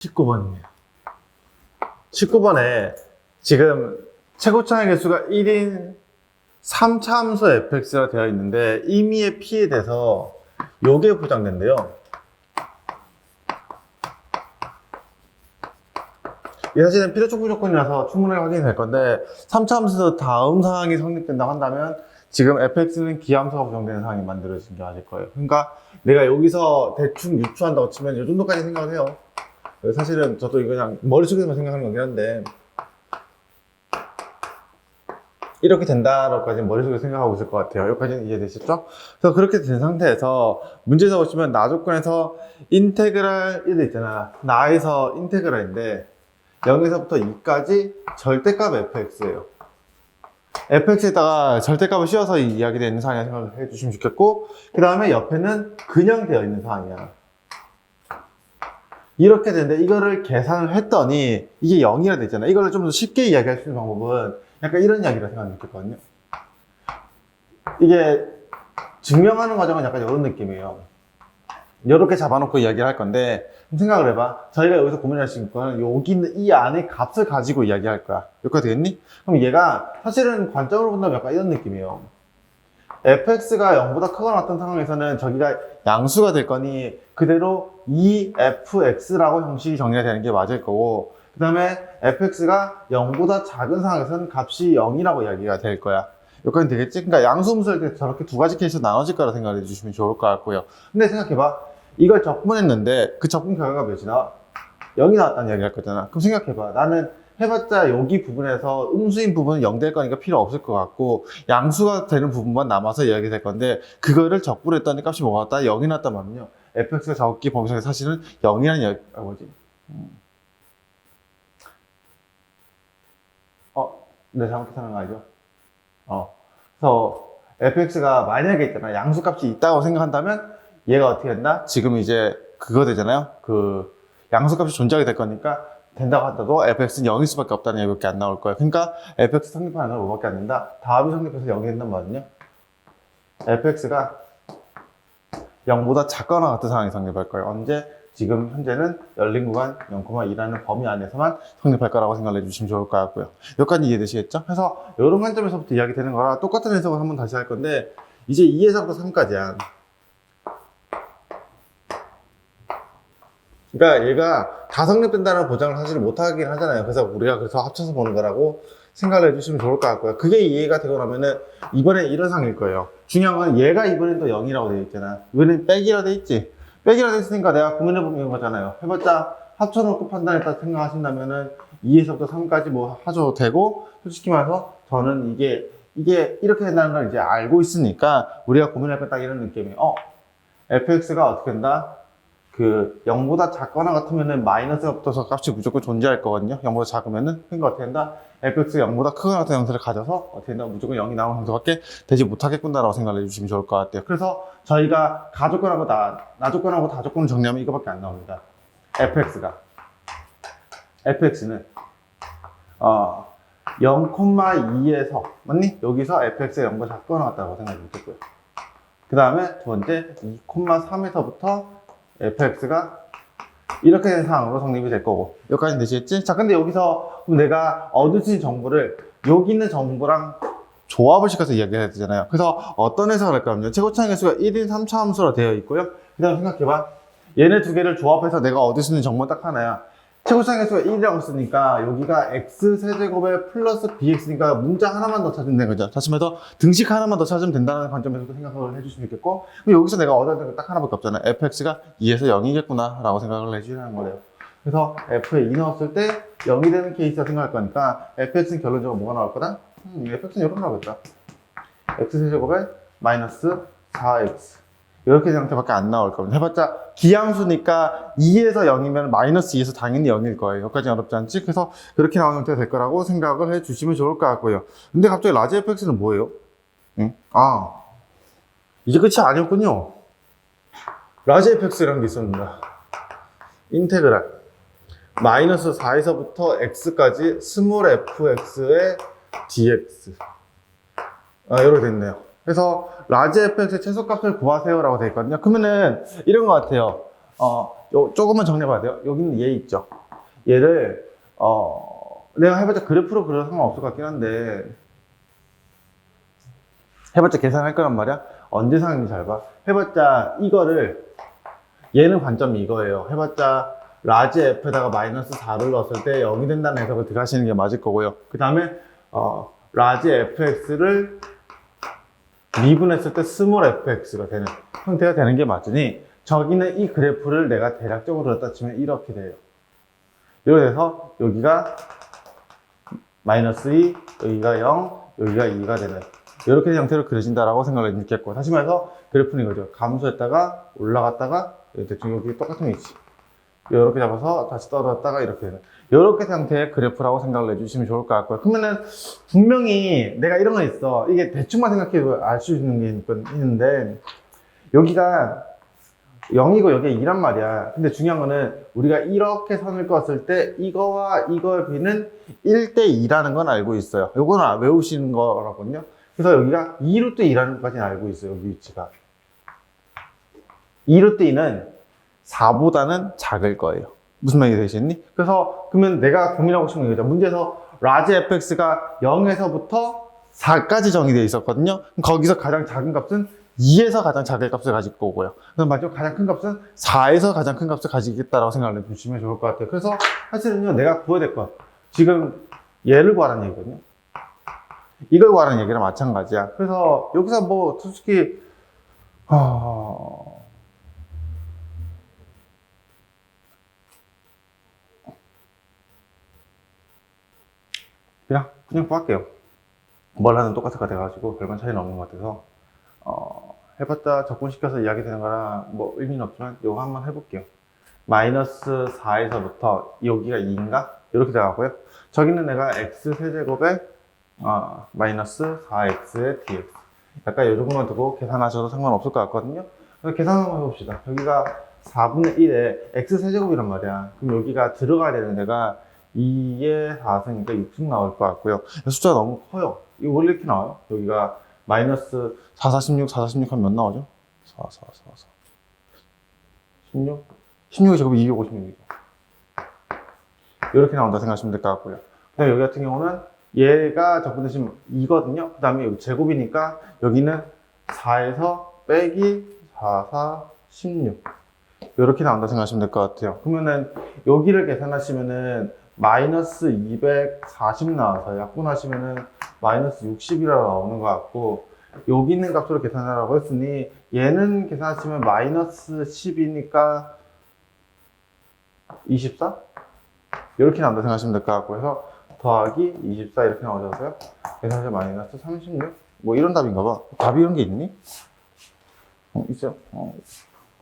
19번입니다. 19번에 지금 최고차의 개수가 1인 3차 함수 fx가 되어 있는데 임의의 p에 대해서 요게 보장된대요. 이 사실은 필요 촉구 조건이라서 충분하게 확인이 될 건데 3차 함수에서 다음 상황이 성립된다고 한다면 지금 fx는 기함수가 보정되는 상황이 만들어진 게 맞을 거예요. 그러니까 내가 여기서 대충 유추한다고 치면 이 정도까지 생각을 해요. 사실은 저도 이거 그냥 머릿속에서만 생각하는 거긴 한데 이렇게 된다라고까지 머릿속에 생각하고 있을 것 같아요. 여기까지는 이해되셨죠? 그래서 그렇게 된 상태에서 문제에서 보시면 나 조건에서 인테그랄 1 있잖아. 나에서 인테그랄인데 0에서부터 2까지 절대값 fx예요. fx에다가 절대값을 씌워서 이 이야기되어 있는 상황이라 생각을 해주시면 좋겠고 그 다음에 옆에는 그냥 되어 있는 상황이야. 이렇게 되는데 이거를 계산을 했더니 이게 0이라 되잖아. 이걸 좀 더 쉽게 이야기할 수 있는 방법은 약간 이런 이야기라 생각하면 좋겠거든요. 이게 증명하는 과정은 약간 이런 느낌이에요. 이렇게 잡아놓고 이야기를 할 건데 생각을 해봐. 저희가 여기서 고민할 수 있는 거는 여기 있는 이 안에 값을 가지고 이야기할 거야. 여기까지 되겠니? 그럼 얘가 사실은 관점으로 본다면 약간 이런 느낌이에요. Fx가 0보다 크거나 같은 상황에서는 저기가 양수가 될 거니 그대로 2fx라고 형식이 정리가 되는 게 맞을 거고 그 다음에 fx가 0보다 작은 상황에서는 값이 0이라고 이야기가 될 거야. 여기까지 되겠지? 그러니까 양수음수일 때 저렇게 두 가지 케이스로 나눠질 거라 생각해 주시면 좋을 것 같고요. 근데 생각해봐. 이걸 적분했는데 그 적분 결과가 몇이 나와? 0이 나왔다는 이야기 할 거잖아. 그럼 생각해봐. 나는 해봤자 여기 부분에서 음수인 부분은 0 될 거니까 필요 없을 것 같고 양수가 되는 부분만 남아서 이야기 될 건데 그거를 적분했더니 값이 뭐가 왔다? 0이 났단 말은요. fx가 적기 범위상에 사실은 0이라는 이야기, 아, 뭐지? 음. 어, 내 잘못 계산한 거 아니죠? 어. 그래서 fx가 만약에 있잖아. 양수값이 있다고 생각한다면 얘가 어떻게 된다? 지금 이제 그거 되잖아요. 그 양수값이 존재하게 될 거니까 된다고 하더라도 fx는 0일 수밖에 없다는 얘기밖에 안 나올 거예요. 그러니까 fx 성립하는 건 5밖에 안 된다. 다음이 성립해서 0이 된단 말은요. fx가 0보다 작거나 같은 상황이 성립할 거예요. 언제? 지금 현재는 열린 구간 0,2라는 범위 안에서만 성립할 거라고 생각해 주시면 좋을 것 같고요. 여기까지 이해되시겠죠? 그래서 이런 관점에서부터 이야기 되는 거라 똑같은 해석을 한번 다시 할 건데 이제 2에서부터 3까지야. 그러니까 얘가 다 성립된다는 보장을 사실 못하긴 하잖아요. 그래서 우리가 그래서 합쳐서 보는 거라고 생각을 해주시면 좋을 것 같고요. 그게 이해가 되고 나면은 이번에 이런 상일 거예요. 중요한 건 얘가 이번엔 또 0이라고 되어 있잖아. 이번엔 빼기라 되어 있지. 빼기라 되어 있으니까 내가 고민해보면 거잖아요. 해봤자 합쳐놓고 판단했다 생각하신다면은 2에서부터 3까지 뭐 하셔도 되고 솔직히 말해서 저는 이게 이게 이렇게 된다는 걸 이제 알고 있으니까 우리가 고민할 건딱 이런 느낌이에요. 어, fx가 어떻게 된다? 그 0보다 작거나 같으면은 마이너스가 붙어서 값이 무조건 존재할 거거든요. 0보다 작으면은 그러니까 어떻게 된다? fx가 0보다 크거나 같은 형태를 가져서 어떻게 된다? 무조건 0이 나오는 형태밖에 되지 못하겠구나라고 생각을 해주시면 좋을 것 같아요. 그래서 저희가 가조건하고 나, 나조건하고 다조건을 정리하면 이거밖에 안 나옵니다. fx가 fx는 어 0,2에서 맞니? 여기서 fx가 0보다 작거나 같다고 생각하면 되고요. 그 다음에 두 번째 2,3에서부터 fx가 이렇게 된 상황으로 성립이 될 거고 여기까지 되시겠지? 자 근데 여기서 내가 얻을 수 있는 정보를 여기 있는 정보랑 조합을 시켜서 이야기해야 되잖아요. 그래서 어떤 해석을 할까 하면 최고차의 개수가 1인 3차 함수로 되어 있고요. 그 다음 생각해봐. 얘네 두 개를 조합해서 내가 얻을 수 있는 정보는 딱 하나야 개수가 1이라고 쓰니까 여기가 x 세제곱에 플러스 bx니까 문자 하나만 더 찾으면 되는 거죠. 다시 말해서 등식 하나만 더 찾으면 된다는 관점에서도 생각을 해주시면 좋겠고 그럼 여기서 내가 얻어야 되는 건딱 하나밖에 없잖아요. Fx가 2에서 0이겠구나 라고 생각을 해주시는 거예요. 그래서 f에 2 넣었을 때 0이 되는 케이스라 생각할 거니까 fx는 결론적으로 뭐가 나올 거다? 음, fx는 이렇게 나오겠다. X 세제곱에 마이너스 4x 이렇게 형태밖에 안 나올 겁니다. 해봤자 기함수니까 2에서 0이면 마이너스 2에서 당연히 0일 거예요. 여기까지 어렵지 않지? 그래서 그렇게 나오는 형태가 될 거라고 생각을 해주시면 좋을 것 같고요. 근데 갑자기 라지 fx는 뭐예요? 응? 아 이제 끝이 아니었군요. 라지 fx라는 게 있었습니다. 인테그랄 마이너스 4에서부터 x까지 스몰 fx의 dx 아, 이렇게 됐네요. 그래서 라지 fx의 최소값을 구하세요 라고 되어 있거든요. 그러면은 이런 것 같아요. 어, 요, 조금만 정리해 봐야 돼요. 여기는 얘 있죠. 얘를, 어, 내가 해봤자 그래프로 그려도 상관없을 것 같긴 한데, 해봤자 계산할 거란 말이야? 언제 상황이 잘 봐? 해봤자 이거를, 얘는 관점이 이거예요. 해봤자 라지 F에다가 마이너스 4를 넣었을 때 0이 된다는 해석을 들어가시는 게 맞을 거고요. 그 다음에, 어, 라지 FX를 미분했을 때 스몰 fx가 되는 형태가 되는 게 맞으니 저기는 이 그래프를 내가 대략적으로 그렸다 치면 이렇게 돼요. 돼서 여기가 마이너스 2, 여기가 0, 여기가 2가 되는 이렇게 형태로 그려진다라고 생각을 했겠고 다시 말해서 그래프는 이거죠. 감소했다가 올라갔다가 대충 여기 똑같은 위치 이렇게 잡아서 다시 떨어졌다가 이렇게 되는 이렇게 형태의 그래프라고 생각을 해주시면 좋을 것 같고요. 그러면은 분명히 내가 이런 거 있어. 이게 대충만 생각해도 알 수 있는 게 있- 있는데 여기가 0이고 여기가 2란 말이야. 근데 중요한 거는 우리가 이렇게 선을 그었을 때 이거와 이거의 비는 1대 2라는 건 알고 있어요. 요거는 외우시는 거라거든요. 그래서 여기가 2루트 2라는 것까지는 알고 있어요. 여기 위치가. 2루트 2는 4보다는 작을 거예요. 무슨 말이 되시겠니? 그래서 그러면 내가 고민하고 싶은 게 이거죠. 문제에서 라지 fx가 0에서부터 4까지 정의되어 있었거든요. 거기서 가장 작은 값은 2에서 가장 작은 값을 가질 거고요. 그럼 마지막 가장 큰 값은 4에서 가장 큰 값을 가지겠다라고 생각을 해주시면 좋을 것 같아요. 그래서 사실은요, 내가 구해야 될 것. 지금 얘를 구하라는 얘기거든요. 이걸 구하라는 얘기랑 마찬가지야. 그래서 여기서 뭐 솔직히 어... 그냥 그냥 구할게요. 똑같을 것 같아가지고 별반 차이는 없는 것 같아서 어, 해봤자 적분시켜서 이야기 되는 거라 뭐 의미는 없지만 이거 한번 해볼게요. 마이너스 4에서부터 여기가 2인가? 이렇게 나가고요. 저기는 내가 x 세제곱에 어, 마이너스 4x의 dx 약간 이 정도만 두고 계산하셔도 상관없을 것 같거든요. 그래서 계산 한번 해봅시다. 여기가 4분의 1에 x 세제곱이란 말이야. 그럼 여기가 들어가야 되는 데가 2의 4승이니까 6승 나올 것 같고요. 숫자가 너무 커요. 이거 원래 이렇게 나와요. 여기가 마이너스 4, 46, 4, 46 하면 몇 나오죠? 4, 4, 4, 4. 16? 16이 제곱 256이죠. 이렇게 나온다 생각하시면 될 것 같고요. 그 다음에 여기 같은 경우는 얘가 적분 대신 2거든요. 그 다음에 여기 제곱이니까 여기는 4에서 빼기 4, 4, 16. 이렇게 나온다 생각하시면 될 것 같아요. 그러면은 여기를 계산하시면은 마이너스 240 나와서 약분하시면은 마이너스 60이라고 나오는 것 같고 여기 있는 값으로 계산하라고 했으니 얘는 계산하시면 마이너스 10이니까 24? 이렇게 나온다 생각하시면 될 것 같고 해서 더하기 24 이렇게 나오셔서요 계산하시면 마이너스 36? 뭐 이런 답인가 봐 답이 이런 게 있니? 어, 있어요? 어,